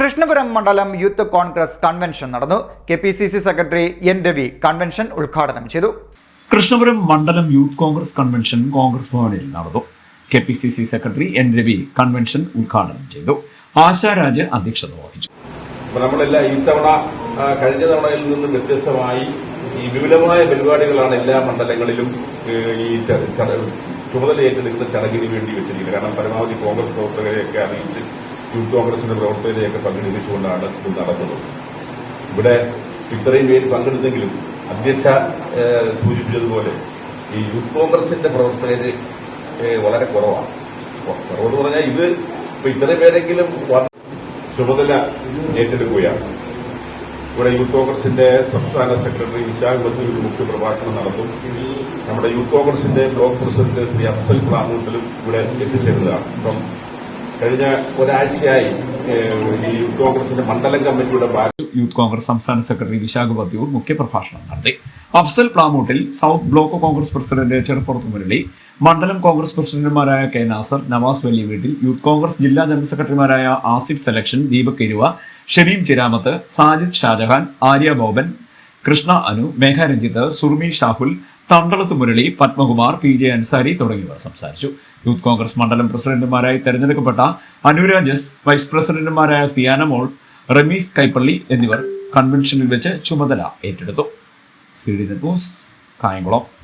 കൃഷ്ണപുരം മണ്ഡലം youth congress convention നടന്നു. K P C C secretary N Ravi convention ഉദ്ഘാടനം ചെയ്തു. കൃഷ്ണപുരം മണ്ഡലം യൂത്ത് കോൺഗ്രസ് കൺവെൻഷൻ കോൺഗ്രസ് ഭവനിൽ നടന്നു. K P C C secretary N Ravi convention ഉദ്ഘാടനം ചെയ്തു. ആശാരാജ് അധ്യക്ഷത വഹിച്ചു. നമ്മളെല്ലാം ഇത്തവണ കഴിഞ്ഞ തവണയിൽ നിന്ന് വ്യത്യസ്തമായി ഈ വിപുലമായ പരിപാടികളാണ് എല്ലാ മണ്ഡലങ്ങളിലും ഈ ചുമതല ഏറ്റെടുക്കുന്ന ചടങ്ങിന് വേണ്ടി വെച്ചിരിക്കുന്നത്. കാരണം പരമാവധി കോൺഗ്രസ് പ്രവർത്തകരെയൊക്കെ അറിയിച്ച് യൂത്ത് കോൺഗ്രസിന്റെ പ്രവർത്തകരെയൊക്കെ പങ്കെടുപ്പിച്ചുകൊണ്ടാണ് ഇത് നടക്കുന്നത്. ഇവിടെ ഇത്രയും പേര് പങ്കെടുത്തെങ്കിലും അധ്യക്ഷ സൂചിപ്പിച്ചതുപോലെ ഈ യൂത്ത് കോൺഗ്രസിന്റെ പ്രവർത്തകര് വളരെ കുറവാണ്. കുറവെന്ന് പറഞ്ഞാൽ ഇത് ഇപ്പൊ ഇത്രയും പേരെങ്കിലും ചുമതല ഏറ്റെടുക്കുകയാണ്. ഇവിടെ യൂത്ത് കോൺഗ്രസിന്റെ സംസ്ഥാന സെക്രട്ടറി വിശാഖ് ഒരു മുഖ്യ പ്രഭാഷണം നടത്തും. നമ്മുടെ യൂത്ത് കോൺഗ്രസിന്റെ ബ്ലോക്ക് പ്രസിഡന്റ് ശ്രീ അഫ്സൽ പ്രാമൂട്ടിലും ഇവിടെ എത്തിച്ചേരുന്നതാണ്. ഇപ്പം കഴിഞ്ഞ ഒരാഴ്ചയായി ഈ യൂത്ത് കോൺഗ്രസിന്റെ മണ്ഡലം കമ്മിറ്റിയുടെ യൂത്ത് കോൺഗ്രസ് സംസ്ഥാന സെക്രട്ടറി വിശാഖ് ബത്തിയൂർ മുഖ്യപ്രഭാഷണം നടത്തി. Afsal Plamoottil south block Congress president Cheruppurath Murali മണ്ഡലം കോൺഗ്രസ് പ്രസിഡന്റുമാരായ കെ നാസർ നവാസ് വലിയ വീട്ടിൽ യൂത്ത് കോൺഗ്രസ് ജില്ലാ ജനറൽ സെക്രട്ടറിമാരായ Asif selection Deepak Keruva Shameem Chiramath Sajid Shajahan Arya Boban Krishna Anu Megha Ranjith Surmi Shahul Thandalath Murali Padmakumar P J Ansari തുടങ്ങിയവർ സംസാരിച്ചു. യൂത്ത് കോൺഗ്രസ് മണ്ഡലം പ്രസിഡന്റുമാരായി തെരഞ്ഞെടുക്കപ്പെട്ട അനുരാജസ് വൈസ് പ്രസിഡന്റുമാരായ സിയാനമോൾ റമീസ് കൈപ്പള്ളി എന്നിവർ കൺവെൻഷനിൽ വെച്ച് ചുമതല ഏറ്റെടുത്തു. C D news Kayamkulam.